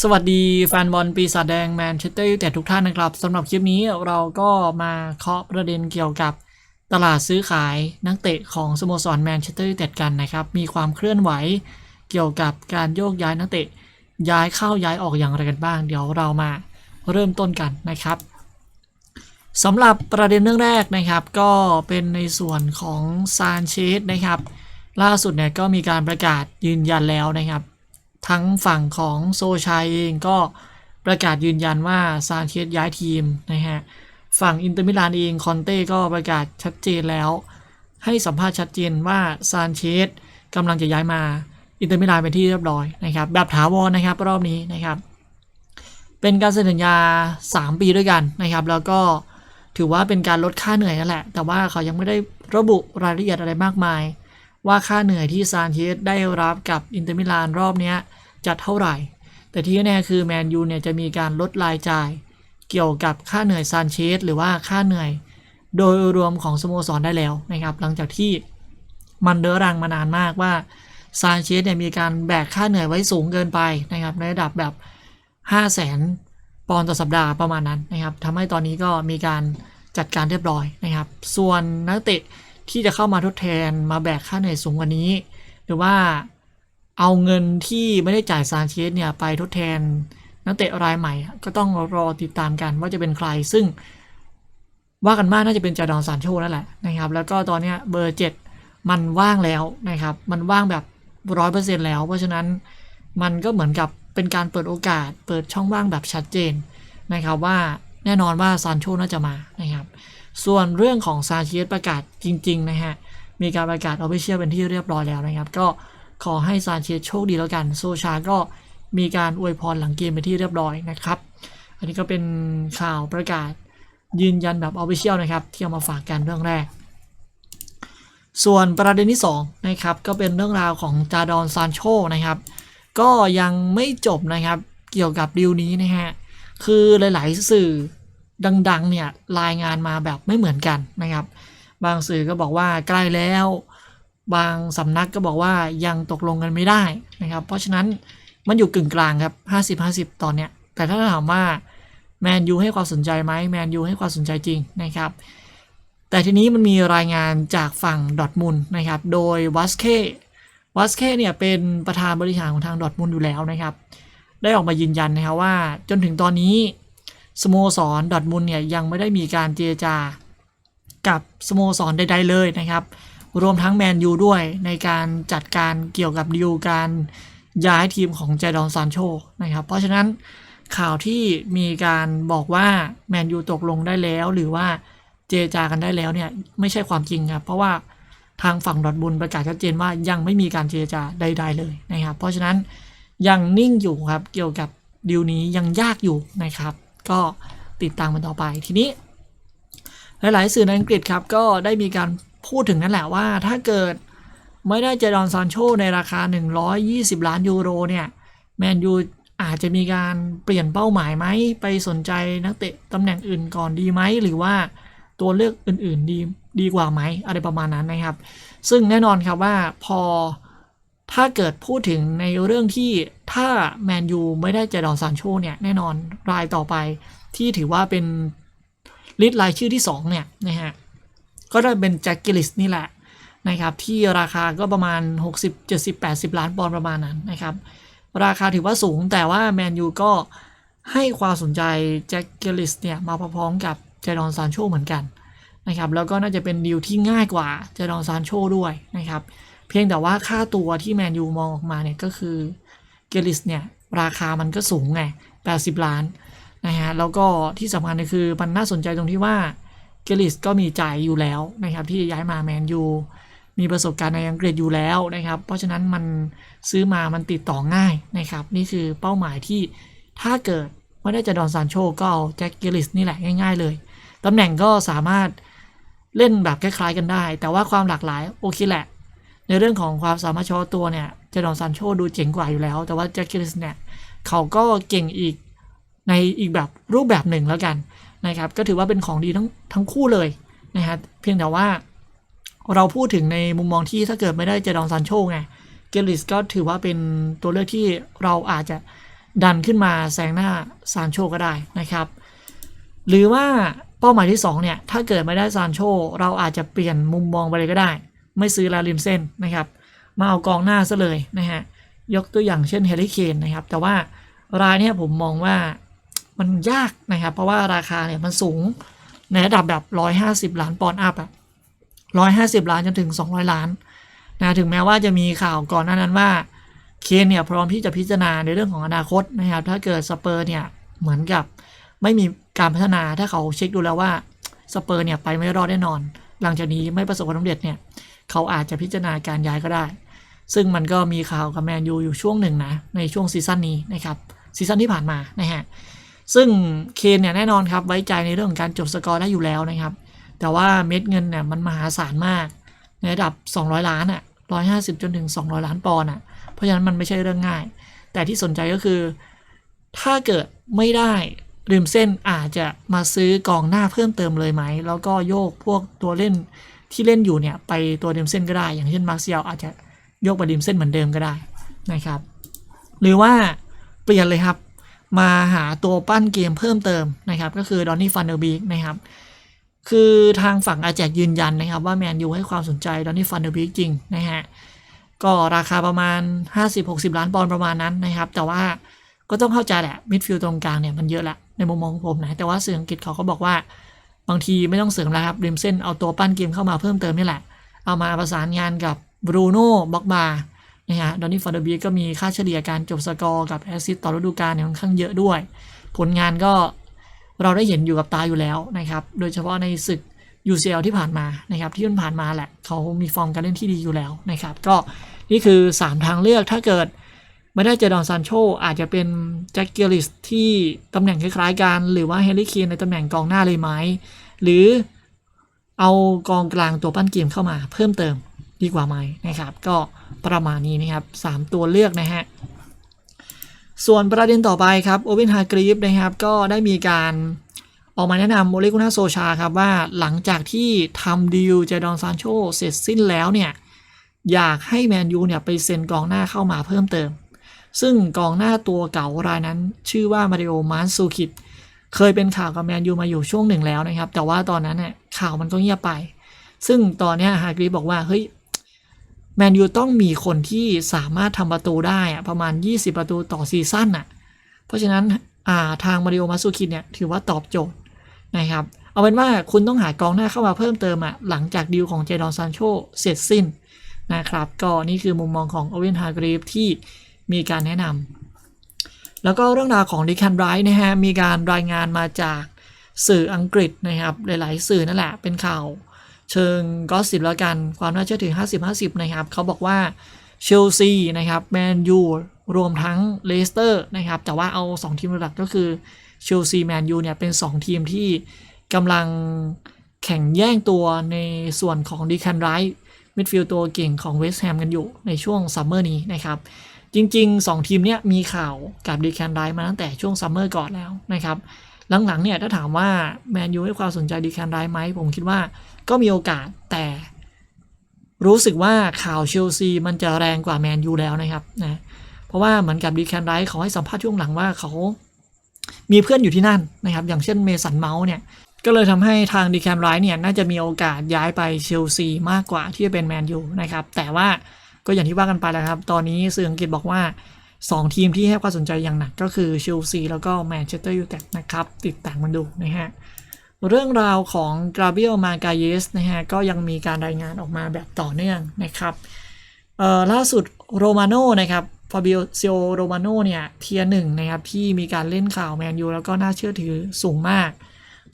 สวัสดีแฟนบอลปีศาจแดงแมนเชสเตอร์ยูไนเต็ดทุกท่านนะครับสำหรับคลิปนี้เราก็มาเคาะประเด็นเกี่ยวกับตลาดซื้อขายนักเตะของสโมสรแมนเชสเตอร์ยูไนเต็ดกันนะครับ มีความเคลื่อนไหวเกี่ยวกับการโยกย้ายนักเตะ ย้ายเข้าย้ายออกอย่างไรกันบ้าง เดี๋ยวเรามาเริ่มต้นกันนะครับสำหรับประเด็นเรื่องแรกนะครับ ก็เป็นในส่วนของซานเชสนะครับ ล่าสุดเนี่ยก็มีการประกาศยืนยันแล้วนะครับ ทั้งฝั่งของโซชายเองก็ประกาศยืนยันว่าซานเชสย้ายทีมนะฮะ ฝั่งอินเตอร์มิลานเองคอนเต้ก็ประกาศชัดเจนแล้ว ให้สัมภาษณ์ชัดเจนว่าซานเชสกำลังจะย้ายมาอินเตอร์มิลานเป็นที่เรียบร้อยนะครับ แบบถาวรนะครับรอบนี้นะครับ เป็นการเซ็นสัญญา 3 ปีด้วยกันนะครับ แล้วก็ถือว่าเป็นการลดค่าเหนื่อยนั่นแหละ แต่ว่าเขายังไม่ได้ระบุรายละเอียดอะไรมากมาย ว่าค่าเหนื่อยที่ซานเชสได้รับกับอินเตอร์มิลานรอบนี้จะเท่าไหร่ แต่ที่แน่คือแมนยูเนี่ยจะมีการลดรายจ่าย เกี่ยวกับค่าเหนื่อยซานเชสหรือว่าค่าเหนื่อย โดยรวมของสโมสรได้แล้วนะครับ หลังจากที่มันเดือรังมานานมากว่าซานเชสเนี่ยมีการแบกค่าเหนื่อยไว้สูงเกินไปนะครับในระดับแบบ 5 0 0แสนปอนด์ต่อสัปดาห์ประมาณนั้นนะครับทำให้ตอนนี้ก็มีการจัดการเรียบร้อยนะครับ ส่วนนักเตะ ที่จะเข้ามาทดแทนมาแบกค่าเหนื่อยสูงกว่านี้ หรือว่าเอาเงินที่ไม่ได้จ่ายซานเชสเนี่ยไปทดแทนนักเตะรายใหม่ ก็ต้องรอติดตามกันว่าจะเป็นใคร ซึ่ง ว่ากันมากน่าจะเป็นจาดอนซานโชนั่นแหละนะครับ แล้วก็ตอนนี้เบอร์เจ็ดมันว่างแล้วนะครับ มันว่างแบบร้อยเปอร์เซ็นต์แล้ว เพราะฉะนั้นมันก็เหมือนกับเป็นการเปิดโอกาส เปิดช่องว่างแบบชัดเจนนะครับว่าแน่นอนว่าซานโชน่าจะมานะครับ ส่วนเรื่องของซาเชสประกาศจริงๆนะฮะ มีการประกาศออฟฟิเชียลเป็นที่เรียบร้อยแล้วนะครับ ก็ขอให้ซาเชสโชคดีแล้วกัน โซชาก็มีการอวยพรหลังเกมเป็นที่เรียบร้อยนะครับ อันนี้ก็เป็นข่าวประกาศยืนยันแบบออฟฟิเชียลนะครับ ที่เอามาฝากกันเรื่องแรก ส่วนประเด็นที่2นะครับก็เป็นเรื่องราวของจาดอนซานโชนะครับ ก็ยังไม่จบนะครับเกี่ยวกับดีลนี้นะฮะคือหลาย ๆ สื่อ ดังๆเนี่ยรายงานมาแบบไม่เหมือนกันนะครับ บางสื่อก็บอกว่าใกล้แล้ว บางสำนักก็บอกว่ายังตกลงกันไม่ได้นะครับ เพราะฉะนั้นมันอยู่กึ่งกลางครับ 50-50 ตอนเนี้ย แต่ถ้าถามว่าแมนยูให้ความสนใจไหมแมนยูให้ความสนใจจริงนะครับ แต่ทีนี้มันมีรายงานจากฝั่งดอทมุนนะครับ โดยวัสเควัสเคเนี่ยเป็นประธานบริหารของทางดอทมุนอยู่แล้วนะครับ ได้ออกมายืนยันนะครับว่าจนถึงตอนนี้ สโมสรดอทมุนเนี่ยยังไม่ได้มีการเจรจา กับสโมสรใด ๆ เลยนะครับ รวมทั้งแมนยูด้วยในการจัดการเกี่ยวกับดีลการย้ายทีมของเจดอนซานโชนะครับ เพราะฉะนั้นข่าวที่มีการบอกว่าแมนยูตกลงได้แล้ว หรือว่าเจรจากันได้แล้วเนี่ยไม่ใช่ความจริงครับเพราะว่าทางฝั่งดอทบุนประกาศชัดเจนว่ายังไม่มีการเจรจาใด ๆ เลยนะครับ เพราะฉะนั้นยังนิ่งอยู่ครับเกี่ยวกับดีลนี้ยังยากอยู่นะครับ ก็ติดตามมันต่อไปทีนี้ หลาย ๆ สื่อในอังกฤษครับ ก็ได้มีการพูดถึงนั่นแหละว่า ถ้าเกิดไม่ได้เจดอนซานโชในราคา 120 ล้านยูโรเนี่ยแมนยูอาจจะมีการเปลี่ยนเป้าหมายไหมไปสนใจนักเตะตำแหน่งอื่นก่อนดีไหมหรือว่าตัวเลือกอื่น ๆ ดีดีกว่าไหมอะไรประมาณนั้นนะครับ ซึ่งแน่นอนครับว่าพอ ถ้าเกิดพูดถึงในเรื่องที่ถ้าแมนยูไม่ได้เจดอนซานโชเนี่ยแน่นอนรายต่อไปที่ถือว่าเป็นลิสต์รายชื่อที่ 2 เนี่ยนะฮะก็ได้เป็นแจ็คกิลิสนี่แหละนะครับที่ราคาก็ประมาณ 60 70 80 ล้านปอนด์ประมาณนั้นนะครับ ราคาถือว่าสูงแต่ว่าแมนยูก็ให้ความสนใจแจ็คกิลิสเนี่ยมาพร้อมกับเจดอนซานโชเหมือนกันนะครับแล้วก็น่าจะเป็นดีลที่ง่ายกว่าเจดอนซานโชด้วยนะครับ พียงแต่ว่าค่าตัวที่แมนยูมองออกมาเนี่ยก็คือเกลิสเนี่ยราคามันก็สูงไง 80 ล้านนะฮะแล้วก็ที่สำคัญก็คือมันน่าสนใจตรงที่ว่าเกลิสก็มีใจอยู่แล้วนะครับที่ย้ายมาแมนยูมีประสบการณ์ในอังกฤษอยู่แล้วนะครับ เพราะฉะนั้นมันซื้อมามันติดต่อง่ายนะครับ นี่คือเป้าหมายที่ถ้าเกิดไม่ได้จะดอนซานโชก็เอาแจ็คเกลิสนี่แหละง่าย ๆ เลยตำแหน่งก็สามารถเล่นแบบคล้ายๆกันได้ แต่ว่าความหลากหลายโอเคแหละ ในเรื่องของความสามารถเฉพาะตัวเนี่ย เจดอนซานโชดูเจ๋งกว่าอยู่แล้ว แต่ว่าแจ็คเกลิสเนี่ยเขาก็เก่งอีกในอีกแบบรูปแบบหนึ่งแล้วกันนะครับ ก็ถือว่าเป็นของดีทั้งทั้งคู่เลยนะฮะเพียงแต่ว่าเราพูดถึงในมุมมองที่ถ้าเกิดไม่ได้เจดองซานโชไงเกลิสก็ถือว่าเป็นตัวเลือกที่เราอาจจะดันขึ้นมาแซงหน้าซานโชก็ได้นะครับ หรือว่าเป้าหมายที่2เนี่ยถ้าเกิดไม่ได้ซานโชเราอาจจะเปลี่ยนมุมมองไปเลยก็ได้ ไม่ซื้อลาริมเส้นนะครับ มาเอากองหน้าซะเลยนะฮะยกตัวอย่างเช่นเฮลิเคนนะครับ แต่ว่ารายนี่ยผมมองว่ามันยากนะครับ เพราะว่าราคาเนี่ยมันสูงในระดับแบบ 150 ล้านปอนด์อัพอะ150 ล้านจนถึง 200 ล้านนะถึงแม้ว่าจะมีข่าวก่อนหน้านั้นว่าเคนเนี่ยพร้อมที่จะพิจารณาในเรื่องของอนาคตนะครับ ถ้าเกิดสเปอร์เนี่ยเหมือนกับไม่มีการพัฒนาถ้าเขาเช็คดูแล้วว่าสเปอร์เนี่ยไปไม่รอดแน่นอน หลังจากนี้ไม่ประสบความสำเร็จเนี่ย เขาอาจจะพิจารณาการย้ายก็ได้ ซึ่งมันก็มีข่าวกับแมนยูอยู่ช่วงหนึ่งนะในช่วงซีซั่นนี้นะครับซีซั่นที่ผ่านมานะฮะซึ่งเคนเนี่ยแน่นอนครับไว้ใจในเรื่องของการจบสกอร์ได้อยู่แล้วนะครับ แต่ว่าเม็ดเงินเนี่ยมันมหาศาลมาก ในระดับ 200 ล้านอะ150 จนถึง 200 ล้านปอนด์อะเพราะฉะนั้นมันไม่ใช่เรื่องง่าย แต่ที่สนใจก็คือ ถ้าเกิดไม่ได้ริมเส้นอาจจะมาซื้อกองหน้าเพิ่มเติมเลยไหม แล้วก็โยกพวกตัวเล่น ที่เล่นอยู่เนี่ยไปตัวริมเส้นก็ได้ อย่างเช่นมาร์เซียลอาจจะยกไปริมเส้นเหมือนเดิมก็ได้นะครับ หรือว่าเปลี่ยนเลยครับ มาหาตัวปั้นเกมเพิ่มเติมนะครับ ก็คือดอนนี่ฟันเดอร์บีกนะครับ คือทางฝั่งอาแจกยืนยันนะครับ ว่าแมนยูให้ความสนใจดอนนี่ฟันเดอร์บีกจริงนะฮะก็ราคาประมาณ 50-60 ล้านปอนด์ประมาณนั้นนะครับ แต่ว่าก็ต้องเข้าใจแหละมิดฟิลด์ตรงกลางเนี่ยมันเยอะละในมุมมองของผมนะแต่ว่าสื่ออังกฤษเขาก็บอกว่า บางทีไม่ต้องเสริมแล้วครับริมเส้นเอาตัวปั้นเกมเข้ามาเพิ่มเติมนี่แหละ เอามาประสานงานกับบรูโน่บ็อกบานะฮะดอนนี่ฟอร์เดบีก็มีค่าเฉลี่ยการจบสกอร์กับแอสซิสต์ต่อฤดูกาลเนี่ยค่อนข้างเยอะด้วย ผลงานก็เราได้เห็นอยู่กับตาอยู่แล้วนะครับ โดยเฉพาะในศึก UCL ที่ผ่านมานะครับที่มันผ่านมาแหละเขามีฟอร์มการเล่นที่ดีอยู่แล้วนะครับ ก็นี่คือ 3 ทางเลือกถ้าเกิด ไม่ได้เจดอนซานโชอาจจะเป็นแจ็คเกลิสที่ตำแหน่งคล้ายๆกัน หรือว่าเฮลิเคนในตำแหน่งกองหน้าเลยไหม หรือเอากองกลางตัวปั้นเกมเข้ามาเพิ่มเติมดีกว่าไหมนะครับ ก็ประมาณนี้นะครับ 3 ตัวเลือกนะฮะ ส่วนประเด็นต่อไปครับโอเวนฮากรีฟนะครับก็ได้มีการออกมาแนะนำโมเลกุนาโซชาครับว่าหลังจากที่ทำดีลเจดอนซานโชเสร็จสิ้นแล้วเนี่ยอยากให้แมนยูเนี่ยไปเซ็นกองหน้าเข้ามาเพิ่มเติม ซึ่งกองหน้าตัวเก่ารายนั้น ชื่อว่ามาริโอมานซูคิดเคยเป็นข่าวกับแมนยูมาอยู่ช่วงหนึ่งแล้วนะครับ แต่ว่าตอนนั้นเนี่ยข่าวมันก็เงียบไป ซึ่งตอนนี้ฮากรีบอกว่าเฮ้ยแมนยูต้องมีคนที่สามารถทำประตูได้ประมาณ 20 ประตูต่อซีซั่นน่ะ เพราะฉะนั้นอ่าทางมาริโอมาซูคิดเนี่ยถือว่าตอบโจทย์นะครับ เอาเป็นว่าคุณต้องหากองหน้าเข้ามาเพิ่มเติมอะหลังจากดีลของเจดอนซานโชเสร็จสิ้นนะครับ ก็นี่คือมุมมองของโอเวนฮากรีฟที่ มีการแนะนำแล้วก็เรื่องราวของดิคันไรท์นะฮะมีการรายงานมาจากสื่ออังกฤษนะครับหลาย ๆ สื่อนั่นแหละเป็นข่าวเชิงก็สิบแล้วกันความน่าเชื่อถือ 50-50 นะครับเขาบอกว่าเชลซีนะครับแมนยูรวมทั้งเลสเตอร์นะครับแต่ว่าเอา 2 ทีมหลักก็คือเชลซีแมนยูเนี่ยเป็น 2 ทีมที่กำลังแข่งแย่งตัวในส่วนของดีคันไรท์มิดฟิลด์ตัวเก่งของเวสต์แฮมกันอยู่ในช่วงซัมเมอร์นี้นะครับ จริง ๆ 2 ทีมเนี้ยมีข่าวกับดีแคนไดมาตั้งแต่ช่วงซัมเมอร์ก่อนแล้วนะครับ หลังๆเนี่ยถ้าถามว่าแมนยูให้ความสนใจดีแคนไดไหมผมคิดว่าก็มีโอกาสแต่รู้สึกว่าข่าวเชลซีมันจะแรงกว่าแมนยูแล้วนะครับนะเพราะว่าเหมือนกับดีแคนไดเขาให้สัมภาษณ์ช่วงหลังว่าเขามีเพื่อนอยู่ที่นั่นนะครับ อย่างเช่นเมสันเมาส์เนี่ยก็เลยทำให้ทางดีแคนไรเนี่ยน่าจะมีโอกาสย้ายไปเชลซีมากกว่าที่จะเป็นแมนยูนะครับ แต่ว่า ก็อย่างที่ว่ากันไปแล้วครับ ตอนนี้สื่ออังกฤษบอกว่า 2 ทีมที่ให้ความสนใจอย่างหนักก็คือเชลซีแล้วก็แมนเชสเตอร์ยูไนเต็ดนะครับ ติดตามมันดูนะฮะเรื่องราวของกราเบียลมากาเยสนะฮะก็ยังมีการรายงานออกมาแบบต่อเนื่องนะครับเอ่อล่าสุดโรมาโน่นะครับฟาบิโอเซโอโรมาโน่เนี่ยเทียหนึ่งนะครับที่มีการเล่นข่าวแมนยูแล้วก็น่าเชื่อถือสูงมาก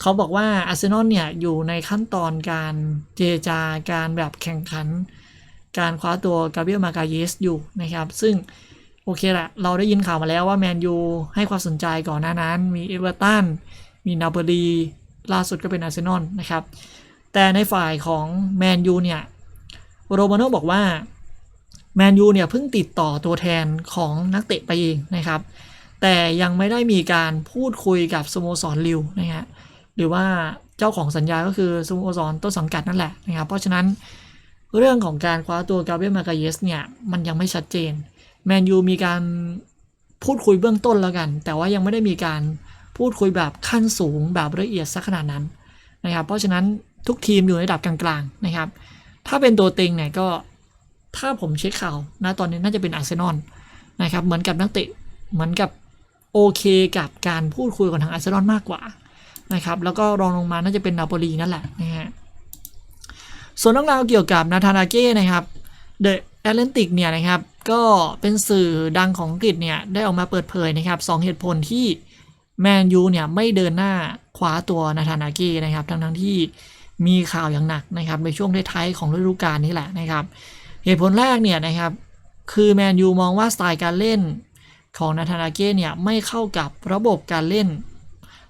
เขาบอกว่าอาร์เซนอลเนี่ยอยู่ในขั้นตอนการเจรจาการแบบแข่งขัน การคว้าตัวกาเบียลมากาเยสอยู่นะครับ ซึ่งโอเคแหละเราได้ยินข่าวมาแล้วว่าแมนยูให้ความสนใจก่อนหน้านั้น มีเอเวอร์ตันมีนาโปลีล่าสุดก็เป็นอาร์เซนอลนะครับ แต่ในฝ่ายของแมนยูเนี่ยโรมาโน่บอกว่าแมนยูเนี่ยเพิ่งติดต่อตัวแทนของนักเตะไปเองนะครับ แต่ยังไม่ได้มีการพูดคุยกับสโมสรลิวนะฮะหรือว่าเจ้าของสัญญาก็คือสโมสรต้นสังกัดนั่นแหละนะครับ เพราะฉะนั้น เรื่องของการคว้าตัวกาเบรียลมากาเยสเนี่ย มันยังไม่ชัดเจน แมนยูมีการพูดคุยเบื้องต้นแล้วกัน แต่ว่ายังไม่ได้มีการพูดคุยแบบขั้นสูงแบบละเอียดสักขนาดนั้นนะครับ เพราะฉะนั้นทุกทีมอยู่ในระดับกลางๆนะครับ ถ้าเป็นตัวเต็งเนี่ยก็ถ้าผมเช็คข่าวนะตอนนี้น่าจะเป็นอาร์เซนอลนะครับ เหมือนกับนักเตะเหมือนกับโอเคกับการพูดคุยกับทางอาร์เซนอลมากกว่านะครับ แล้วก็รองลงมาน่าจะเป็นนาโปลีนั่นแหละนะฮะ ส่วนเรื่องราวเกี่ยวกับนาธานาเก้นะครับ The Atlantic เนี่ยนะครับก็เป็นสื่อดังของอังกฤษเนี่ยได้ออกมาเปิดเผยนะครับสองเหตุผลที่แมนยูเนี่ยไม่เดินหน้าคว้าตัวนาธานาเก้นะครับทั้งทั้งๆที่มีข่าวอย่างหนักนะครับในช่วงท้ายๆของฤดูกาลนี้แหละนะครับ เหตุผลแรกเนี่ยนะครับคือแมนยูมองว่าสไตล์การเล่นของนาธานาเก้เนี่ยไม่เข้ากับระบบการเล่น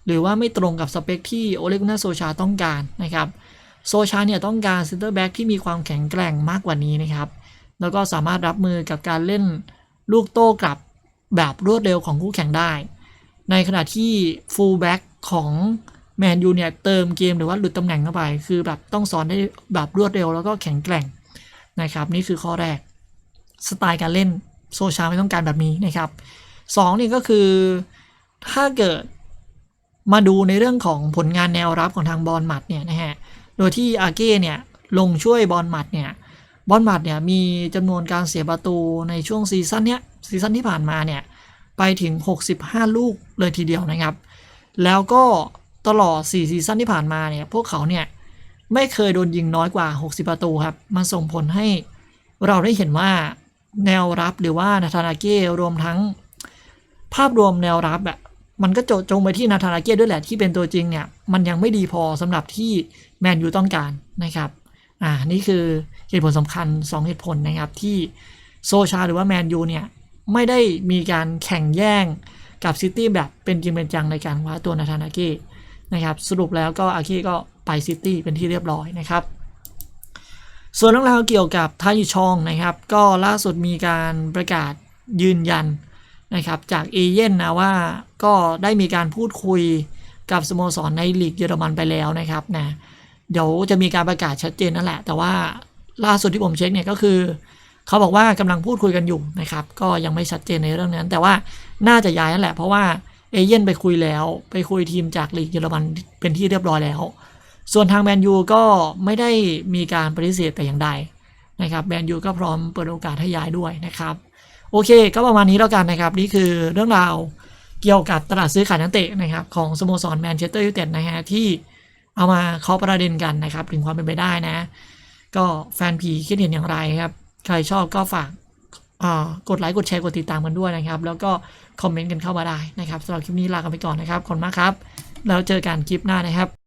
หรือว่าไม่ตรงกับสเปคที่โอเลกุนาโซชาต้องการนะครับ โซชาเนี่ยต้องการเซนเตอร์แบ็กที่มีความแข็งแกร่งมากกว่านี้นะครับ แล้วก็สามารถรับมือกับการเล่นลูกโต้กลับแบบรวดเร็วของคู่แข่งได้ ในขณะที่ฟูลแบ็กของแมนยูเนี่ยเติมเกมหรือว่าหลุดตำแหน่งเข้าไป คือแบบต้องสอนได้แบบรวดเร็วแล้วก็แข็งแกร่งนะครับ นี่คือข้อแรก สไตล์การเล่นโซชาไม่ต้องการแบบนี้นะครับสองนี่ก็คือถ้าเกิดมาดูในเรื่องของผลงานแนวรับของทางบอลหมัดเนี่ยนะฮะ โดยที่อาเก้เนี่ยลงช่วยบอลมัดเนี่ยบอลมัดเนี่ยมีจำนวนการเสียประตูในช่วงซีซั่นเนี้ยซีซั่นที่ผ่านมาเนี่ยไปถึง 65 ลูกเลยทีเดียวนะครับ แล้วก็ตลอด 4 ซีซั่นที่ผ่านมาเนี่ยพวกเขาเนี่ยไม่เคยโดนยิงน้อยกว่า 60 ประตูครับ มันส่งผลให้เราได้เห็นว่าแนวรับหรือว่านาธานาเก้รวมทั้งภาพรวมแนวรับอะ มันก็โจจงไปที่นาธานาเก้ด้วยแหละที่เป็นตัวจริงเนี่ย มันยังไม่ดีพอสำหรับที่แมนยูต้องการนะครับ อ่า นี่คือเหตุผลสำคัญ 2 เหตุผลนะครับที่โซชาหรือว่าแมนยูเนี่ย ไม่ได้มีการแข่งแย่งกับซิตี้แบบเป็นจริงเป็นจังในการคว้าตัวนาธานาเก้นะครับ สรุปแล้วก็อาเก้ก็ไปซิตี้เป็นที่เรียบร้อยนะครับ ส่วนเรื่องราวเกี่ยวกับทายุชองนะครับ ก็ล่าสุดมีการประกาศยืนยันนะครับจากเอเย่นนะว่า ก็ได้มีการพูดคุยกับสโมสรในลีกเยอรมันไปแล้วนะครับนะเดี๋ยวจะมีการประกาศชัดเจนนั่นแหละ แต่ว่าล่าสุดที่ผมเช็คเนี่ยก็คือเขาบอกว่ากำลังพูดคุยกันอยู่นะครับ ก็ยังไม่ชัดเจนในเรื่องนั้น แต่ว่าน่าจะย้ายนั่นแหละ เพราะว่าเอเย่นไปคุยแล้ว ไปคุยทีมจากลีกเยอรมันเป็นที่เรียบร้อยแล้ว ส่วนทางแมนยูก็ไม่ได้มีการปฏิเสธแต่อย่างใดนะครับแมนยูก็พร้อมเปิดโอกาสให้ย้ายด้วยนะครับ โอเค ก็ประมาณนี้แล้วกันนะครับ นี่คือเรื่องราว เกี่ยวกับตลาดซื้อขายนักเตะนะครับของสโมสรแมนเชสเตอร์ยูไนเต็ดนะฮะที่เอามาเคาะประเด็นกันนะครับ ถึงความเป็นไปได้นะ ก็แฟนผีคิดเห็นอย่างไรครับ ใครชอบก็ฝากกดไลค์กดแชร์กดติดตามกันด้วยนะครับ แล้วก็คอมเมนต์กันเข้ามาได้นะครับสำหรับคลิปนี้ลากันไปก่อนนะครับขอบคุณมากครับ แล้วเจอกันคลิปหน้านะครับ